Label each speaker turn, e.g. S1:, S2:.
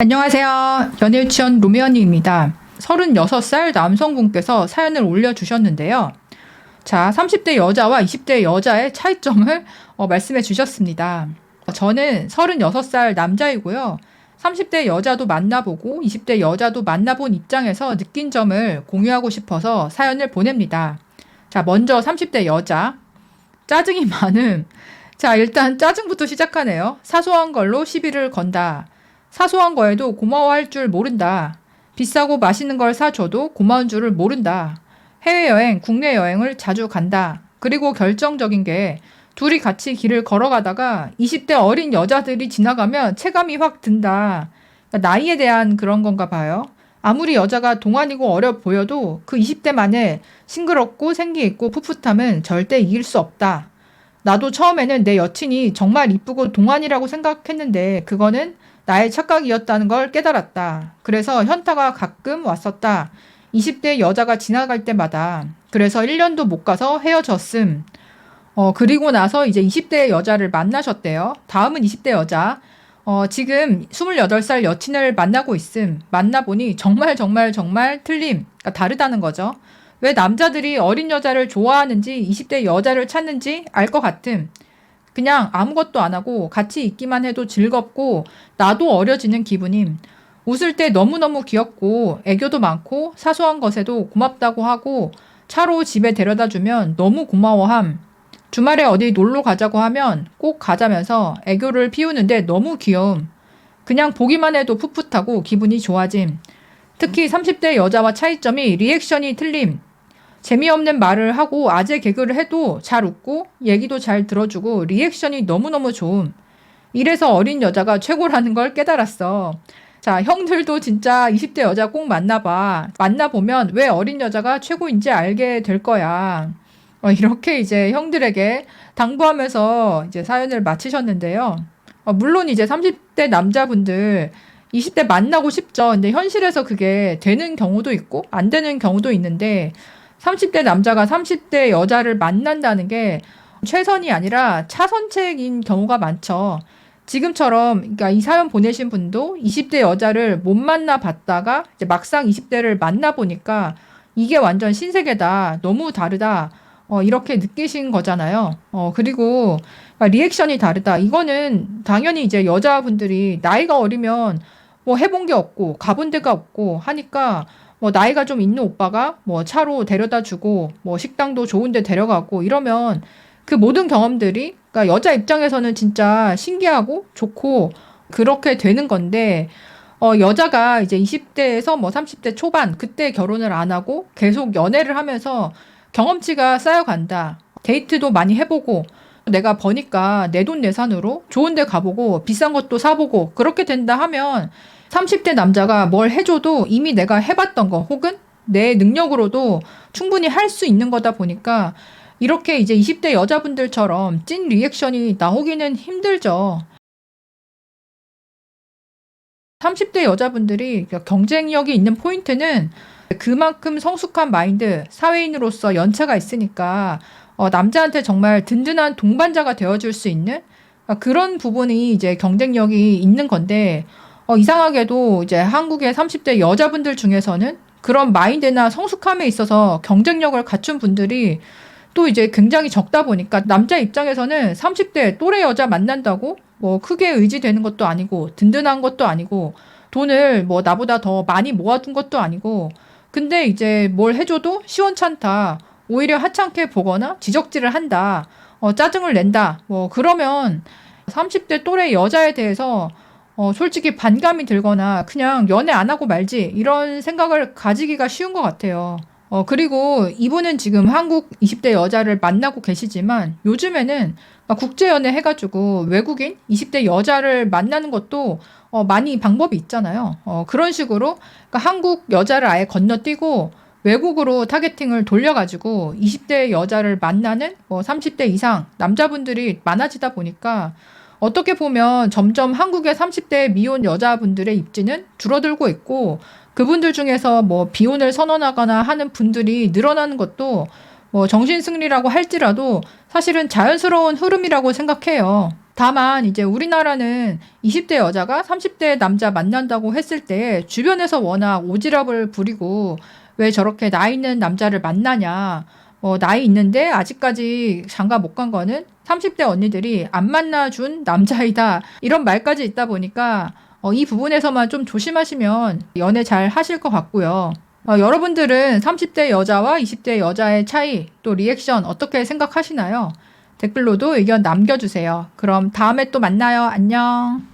S1: 안녕하세요. 연일치원 로미언니입니다. 36살 남성분께서 사연을 올려주셨는데요. 자, 30대 여자와 20대 여자의 차이점을 어, 말씀해 주셨습니다. 저는 36살 남자이고요. 30대 여자도 만나보고 20대 여자도 만나본 입장에서 느낀 점을 공유하고 싶어서 사연을 보냅니다. 자, 먼저 30대 여자. 짜증이 많음. 자, 일단 짜증부터 시작하네요. 사소한 걸로 시비를 건다. 사소한 거에도 고마워할 줄 모른다. 비싸고 맛있는 걸 사줘도 고마운 줄을 모른다. 해외여행, 국내 여행을 자주 간다. 그리고 결정적인 게 둘이 같이 길을 걸어가다가 20대 어린 여자들이 지나가면 체감이 확 든다. 그러니까 나이에 대한 그런 건가 봐요. 아무리 여자가 동안이고 어려 보여도 그 20대만의 싱그럽고 생기 있고 풋풋함은 절대 이길 수 없다. 나도 처음에는 내 여친이 정말 이쁘고 동안이라고 생각했는데 그거는 나의 착각이었다는 걸 깨달았다. 그래서 현타가 가끔 왔었다. 20대 여자가 지나갈 때마다. 그래서 1년도 못 가서 헤어졌음. 어, 그리고 나서 이제 20대 여자를 만나셨대요. 다음은 20대 여자. 어, 지금 28살 여친을 만나고 있음. 만나보니 정말 정말 정말 틀림. 그러니까 다르다는 거죠. 왜 남자들이 어린 여자를 좋아하는지 20대 여자를 찾는지 알 것 같음. 그냥 아무것도 안 하고 같이 있기만 해도 즐겁고 나도 어려지는 기분임. 웃을 때 너무너무 귀엽고 애교도 많고 사소한 것에도 고맙다고 하고 차로 집에 데려다 주면 너무 고마워함. 주말에 어디 놀러 가자고 하면 꼭 가자면서 애교를 피우는데 너무 귀여움. 그냥 보기만 해도 풋풋하고 기분이 좋아짐. 특히 30대 여자와 차이점이 리액션이 틀림. 재미없는 말을 하고 아재 개그를 해도 잘 웃고 얘기도 잘 들어주고 리액션이 너무너무 좋음. 이래서 어린 여자가 최고라는 걸 깨달았어. 자, 형들도 진짜 20대 여자 꼭 만나봐. 만나보면 왜 어린 여자가 최고인지 알게 될 거야. 어, 이렇게 이제 형들에게 당부하면서 이제 사연을 마치셨는데요. 어, 물론 이제 30대 남자분들 20대 만나고 싶죠. 근데 현실에서 그게 되는 경우도 있고 안 되는 경우도 있는데 30대 남자가 30대 여자를 만난다는 게 최선이 아니라 차선책인 경우가 많죠. 지금처럼 그러니까 이 사연 보내신 분도 20대 여자를 못 만나 봤다가 이제 막상 20대를 만나 보니까 이게 완전 신세계다. 너무 다르다. 어, 이렇게 느끼신 거잖아요. 어, 그리고 리액션이 다르다. 이거는 당연히 이제 여자분들이 나이가 어리면 뭐 해본 게 없고 가본 데가 없고 하니까 뭐 나이가 좀 있는 오빠가 뭐 차로 데려다 주고 뭐 식당도 좋은 데 데려가고 이러면 그 모든 경험들이 그러니까 여자 입장에서는 진짜 신기하고 좋고 그렇게 되는 건데 어 여자가 이제 20대에서 뭐 30대 초반 그때 결혼을 안 하고 계속 연애를 하면서 경험치가 쌓여간다. 데이트도 많이 해보고 내가 버니까 내 돈 내산으로 좋은 데 가보고 비싼 것도 사보고 그렇게 된다 하면 30대 남자가 뭘 해줘도 이미 내가 해봤던 거 혹은 내 능력으로도 충분히 할 수 있는 거다 보니까 이렇게 이제 20대 여자분들처럼 찐 리액션이 나오기는 힘들죠. 30대 여자분들이 경쟁력이 있는 포인트는 그만큼 성숙한 마인드, 사회인으로서 연차가 있으니까 어, 남자한테 정말 든든한 동반자가 되어줄 수 있는 그런 부분이 이제 경쟁력이 있는 건데 어, 이상하게도 이제 한국의 30대 여자분들 중에서는 그런 마인드나 성숙함에 있어서 경쟁력을 갖춘 분들이 또 이제 굉장히 적다 보니까 남자 입장에서는 30대 또래 여자 만난다고 뭐 크게 의지되는 것도 아니고 든든한 것도 아니고 돈을 뭐 나보다 더 많이 모아둔 것도 아니고 근데 이제 뭘 해줘도 시원찮다. 오히려 하찮게 보거나 지적질을 한다. 어, 짜증을 낸다. 뭐 그러면 30대 또래 여자에 대해서 어, 솔직히 반감이 들거나 그냥 연애 안 하고 말지 이런 생각을 가지기가 쉬운 것 같아요. 어, 그리고 이분은 지금 한국 20대 여자를 만나고 계시지만 요즘에는 국제연애 해가지고 외국인 20대 여자를 만나는 것도 어, 많이 방법이 있잖아요. 어, 그런 식으로 그러니까 한국 여자를 아예 건너뛰고 외국으로 타겟팅을 돌려가지고 20대 여자를 만나는 뭐 30대 이상 남자분들이 많아지다 보니까 어떻게 보면 점점 한국의 30대 미혼 여자분들의 입지는 줄어들고 있고 그분들 중에서 뭐 비혼을 선언하거나 하는 분들이 늘어나는 것도 뭐 정신승리라고 할지라도 사실은 자연스러운 흐름이라고 생각해요. 다만 이제 우리나라는 20대 여자가 30대 남자 만난다고 했을 때 주변에서 워낙 오지랖을 부리고 왜 저렇게 나이 있는 남자를 만나냐. 뭐 나이 있는데 아직까지 장가 못 간 거는 30대 언니들이 안 만나준 남자이다. 이런 말까지 있다 보니까 어, 이 부분에서만 좀 조심하시면 연애 잘 하실 것 같고요. 어, 여러분들은 30대 여자와 20대 여자의 차이 또 리액션 어떻게 생각하시나요? 댓글로도 의견 남겨주세요. 그럼 다음에 또 만나요. 안녕.